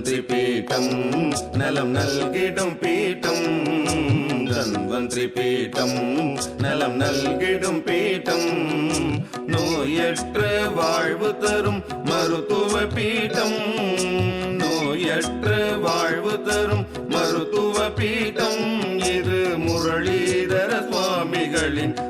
தன்வந்திரி பீட்டம் நலம் நல்கிடும் பீட்டம். தன்வந்திரி பீட்டம் நலம் நல்கிடும் பீட்டம். நோயற்ற வாழ்வு தரும் மருத்துவ பீட்டம். நோயற்ற வாழ்வு தரும் மருத்துவ பீட்டம். இது முரளிதர சுவாமிகளின்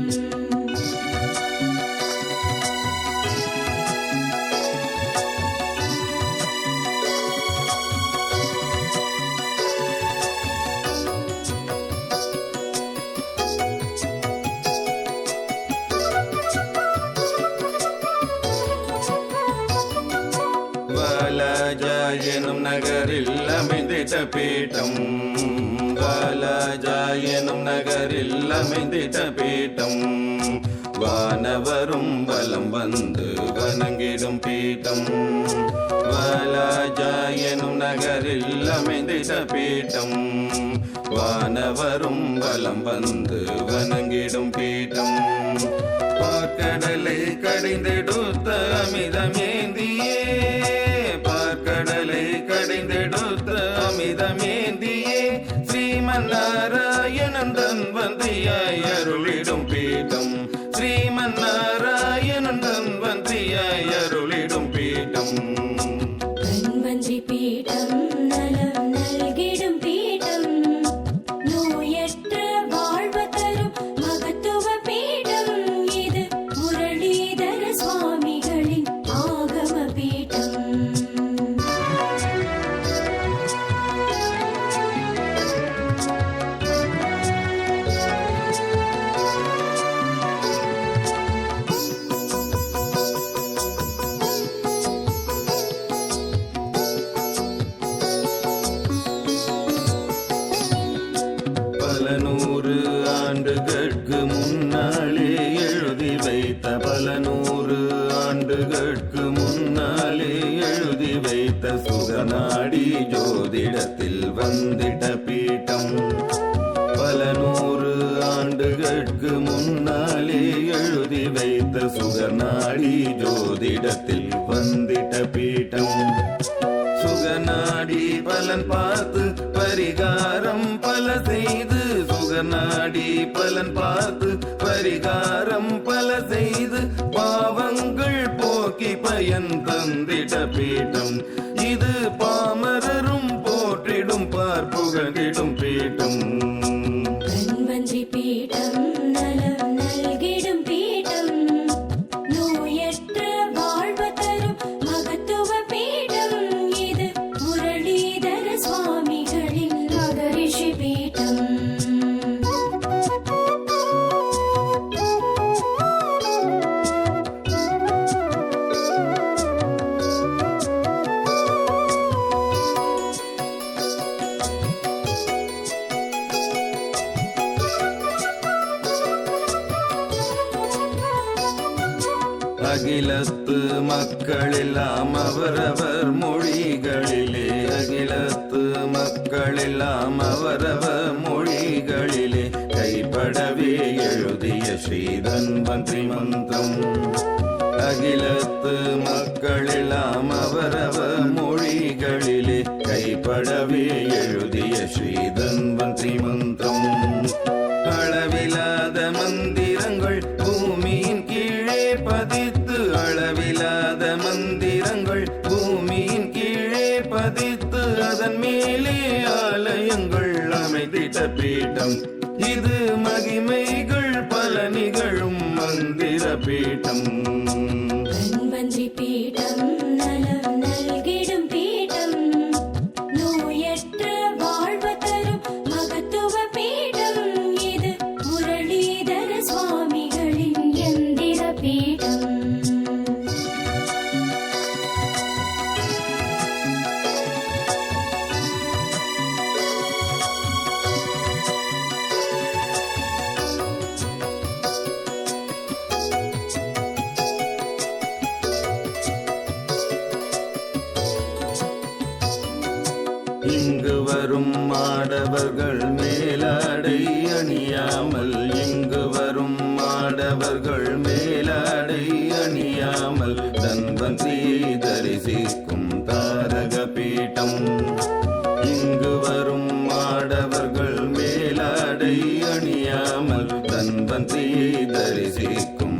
அமைந்திட்ட பீட்டம் வாலாஜா நகரில் அமைந்திட்ட பீட்டம் வானவரும் வலம் வந்து வணங்கிடும் பீட்டம். வாலாஜாயனும் நகரில் அமைந்திட்ட பீட்டம் வானவரும் வலம் வந்து வணங்கிடும் பீட்டம். பார்க்கடலை கடைந்தெடுத்த அமிதமேந்தி ஸ்ரீமன் நாராயணன் தன் வந்தியாய் அருளிடும் பீட்டம் ஸ்ரீமன் நாராயணன் வைத்த சுகநாடி ஜோதிடத்தில் வந்திட பீட்டம். பல நூறு ஆண்டுகளுக்கு முன்னாலே எழுதி வைத்த சுகநாடி ஜோதிடத்தில் வந்திட பீட்டம். சுகநாடி பலன் பார்த்து பரிகாரம் பல செய்து சுகநாடி பலன் பார்த்து பரிகாரம் பல செய்து போக்கி தந்திட பீட்டம். இது பாமரரும் போற்றிடும் பார்ப்புகிடும் பீட்டம். பீட்டம் நலம் நல்கிடும் அகிலத்து மக்களெல்லாம் அவரவர் மொழிகளிலே. அகிலத்து மக்களெல்லாம் அவரவர் மொழிகளிலே. கைப்படவே எழுதிய ஸ்ரீதன்வந்திரி மந்திரம் அகிலத்து மக்களெல்லாம் அவரவர் மொழிகளிலே. கைப்படவே எழுதிய ஸ்ரீதன்வந்திரி மந்திரம் அளவிலாத மந்திரங்கள் பூமியின் கீழே பதித்து அளவிலாத மந்திரங்கள் பூமியின் கீழே பதித்து அதன் மேலே ஆலயங்கள் அமைத்திட்ட பீட்டம். இது மகிமைகள் பல நிகழும் மந்திர பீட்டம் பீட்டம். இங்கு வரும் மாடவர்கள் மேலாடை அணியாமல் இங்கு வரும் மாடவர்கள் மேலாடை அணியாமல் தன்வந்தியை தரிசிக்கும் தாரக பீட்டம். இங்கு வரும் மாடவர்கள் மேலாடை அணியாமல் தன்வந்தியை தரிசிக்கும்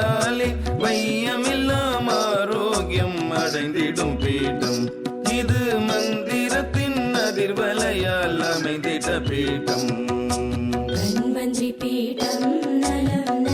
பட்டாலே வையமெல்லாம் ஆரோக்கியம் அடைந்திடும் பீட்டம். இது மந்திரத்தின் அதிர்வலையால் அமைந்திட பீட்டம். பீட்டம் நலம்